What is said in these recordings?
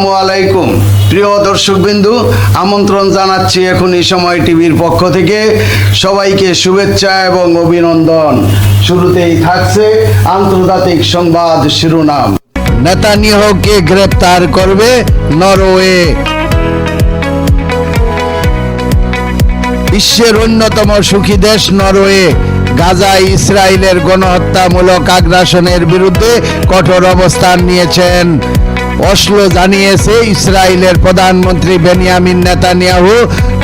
আসসালামু আলাইকুম। প্রিয় আমন্ত্রণ জানাচ্ছি সময় টিভির পক্ষ থেকে। সবাইকে শুভেচ্ছা এবং অভিনন্দন। শুরুতেই থাকছে আন্তর্জাতিক সংবাদ শিরোনাম। গ্রেপ্তার করবে নরওয়ে? বিশ্বের অন্যতম সুখী দেশ নরওয়ে। গাজায় ইসরায়েলের গণহত্যামূলক আগ্রাসনের বিরুদ্ধে কঠোর অবস্থান নিয়েছেন অসলো জানিয়েছে ইসরায়েলের প্রধানমন্ত্রী বেনিয়ামিন নেতানিয়াহু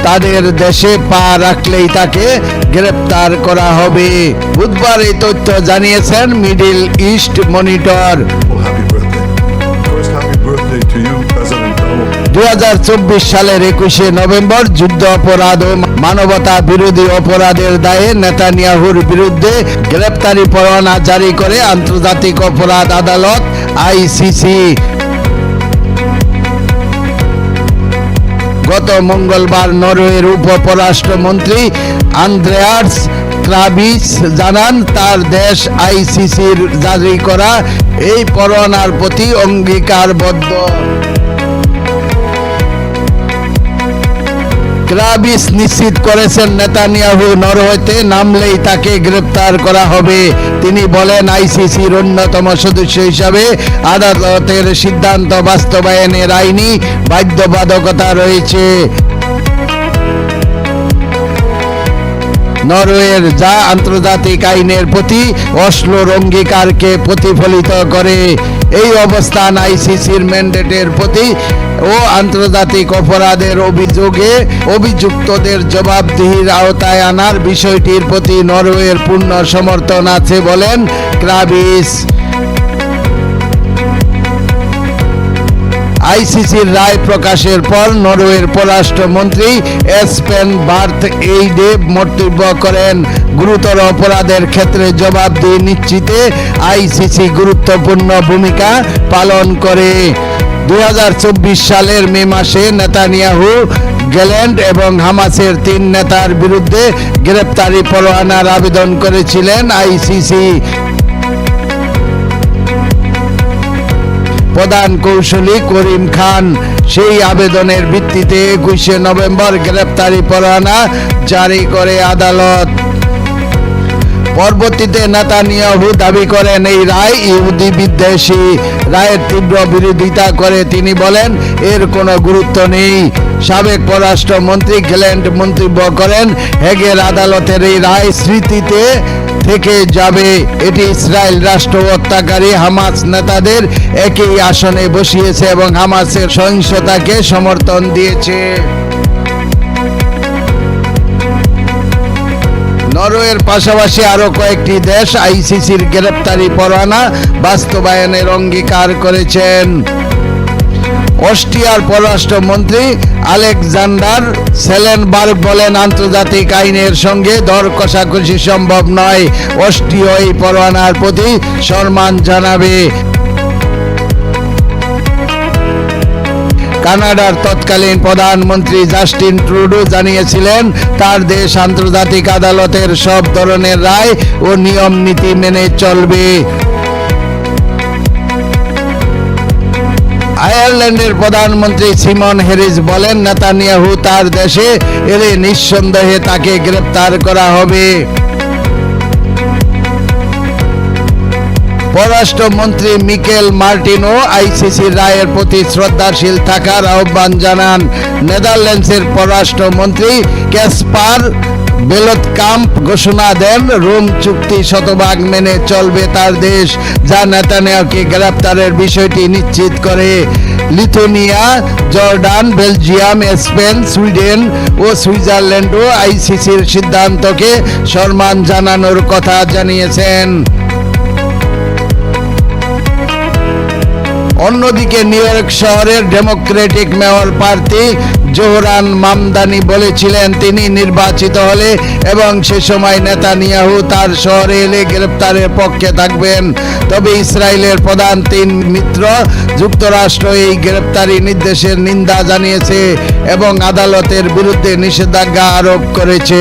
তাদের দেশে পা রাখলেই তাকে গ্রেপ্তার করা হবে। বুধবার এই তথ্য জানিয়েছেন মিডিল ইস্ট মনিটর. দুই সালের একুশে নভেম্বর যুদ্ধ অপরাধ ও মানবতা বিরোধী অপরাধের দায়ে নেতানিয়াহুর বিরুদ্ধে গ্রেপ্তারি পরোয়ানা জারি করে আন্তর্জাতিক অপরাধ আদালত আইসিসি। গত মঙ্গলবার নরওয়ের উপপরাষ্ট্রমন্ত্রী আন্দ্রেয়ার্স ক্রাবিস জানান, তার দেশ আইসিসির জারি করা এই পরোয়ানার প্রতি অঙ্গীকারবদ্ধ। ক্রাবিস নিশ্চিত করেছেন নেতানিয়াহু নরওয়েতে নামলেই তাকে গ্রেপ্তার করা হবে। তিনি বলেন, আইসিসির অন্যতম সদস্য হিসাবে আদালতের সিদ্ধান্ত বাস্তবায়নের আইনি বাধ্যবাধকতা রয়েছে। নরওয়ের যা আন্তর্জাতিক আইনের প্রতি অশ্লোর অঙ্গীকারকে প্রতিফলিত করে, এই অবস্থান আইসিসির ম্যান্ডেটের প্রতি ও আন্তর্জাতিক অপরাধের অভিযোগে অভিযুক্তদের জবাবদিহির আওতায় আনার বিষয়টির প্রতি নরওয়ের পূর্ণ সমর্থন আছে বলেন ক্রাবিস। আইসিসির রায় প্রকাশের পর নরওয়ের পররাষ্ট্রমন্ত্রী এসপেন বার্থ এই ডে মন্তব্য করেন। গুরুতর অপরাধের ক্ষেত্রে জবাবদিহি নিশ্চিতে আইসিসি গুরুত্বপূর্ণ ভূমিকা পালন করে। দু হাজার চব্বিশ সালের মে মাসে নেতানিয়াহু, গ্যালেন্ড এবং হামাসের তিন নেতার বিরুদ্ধে গ্রেপ্তারি পরোয়ানার আবেদন করেছিলেন আইসিসি। প্রধান কৌশলী করিম খান। সেই আবেদনের ভিত্তিতে একুশে নভেম্বর গ্রেপ্তারি পরোয়ানা জারি করে আদালত। পরবর্তীতে নেতানিয়াহু দাবি করেন, এই রায় ইহুদি বিদ্বেষী। রায়ের তীব্র বিরোধিতা করে তিনি বলেন, এর কোনো গুরুত্ব নেই। সাবেক পররাষ্ট্রমন্ত্রী গ্ল্যান্ড মন্তব্য করেন, হেগের আদালতের এই রায় স্মৃতিতে থেকে যাবে এটি ইসরায়েল রাষ্ট্র হত্যাকারী হামাস নেতাদের একই আসনে বসিয়েছে এবং হামাসের সহিংসতাকে সমর্থন দিয়েছে। নরওয়ের পাশাপাশি আরও কয়েকটি দেশ আইসিসির গ্রেপ্তারি পরোয়ানা বাস্তবায়নের অঙ্গীকার করেছেন। অস্ট্রিয়ার পররাষ্ট্রমন্ত্রী আলেকজান্ডার সেলেনবার্গ বলেন, আন্তর্জাতিক আইনের সঙ্গে দর কষাকষি সম্ভব নয়। অস্ট্রিয়া এই পরোয়ানার প্রতি সম্মান জানাবে। কানাডার তৎকালীন প্রধানমন্ত্রী জাস্টিন ট্রুডো জানিয়েছিলেন, তার দেশ আন্তর্জাতিক আদালতের সব ধরনের রায় ও নিয়ম নীতি মেনে চলবে। আয়ারল্যান্ডের প্রধানমন্ত্রী সিমন হ্যারিস বলেন, নেতানিয়াহু তার দেশে এলে নিঃসন্দেহে তাকে গ্রেপ্তার করা হবে। পররাষ্ট্রমন্ত্রী মিকেল মার্টিনো আইসিসির রায়ের প্রতি শ্রদ্ধাশীল থাকার আহ্বান জানান। নেদারল্যান্ডসের পররাষ্ট্রমন্ত্রী ক্যাসপার বেলতকাম্প ঘোষণা দেন। রোম চুক্তি শতভাগ মেনে চলবে তার দেশ। যা নেতানিয়াকে গ্রেপ্তারের বিষয়টি নিশ্চিত করে। Lithuania, Jordan, Belgium, Spain, Sweden ও সুইজারল্যান্ডও আইসিসির সিদ্ধান্তকে সম্মান জানানোর কথা জানিয়েছেন। অন্যদিকে নিউ ইয়র্ক শহরের ডেমোক্রেটিক মেয়র প্রার্থী জোহরান মামদানি বলেছিলেন, তিনি নির্বাচিত হলে এবং সে সময় নেতানিয়াহু তার শহরে এলে গ্রেপ্তারের পক্ষে থাকবেন। তবে ইসরায়েলের প্রধান তিন মিত্র যুক্তরাষ্ট্র এই গ্রেপ্তারি নির্দেশের নিন্দা জানিয়েছে এবং আদালতের বিরুদ্ধে নিষেধাজ্ঞা আরোপ করেছে।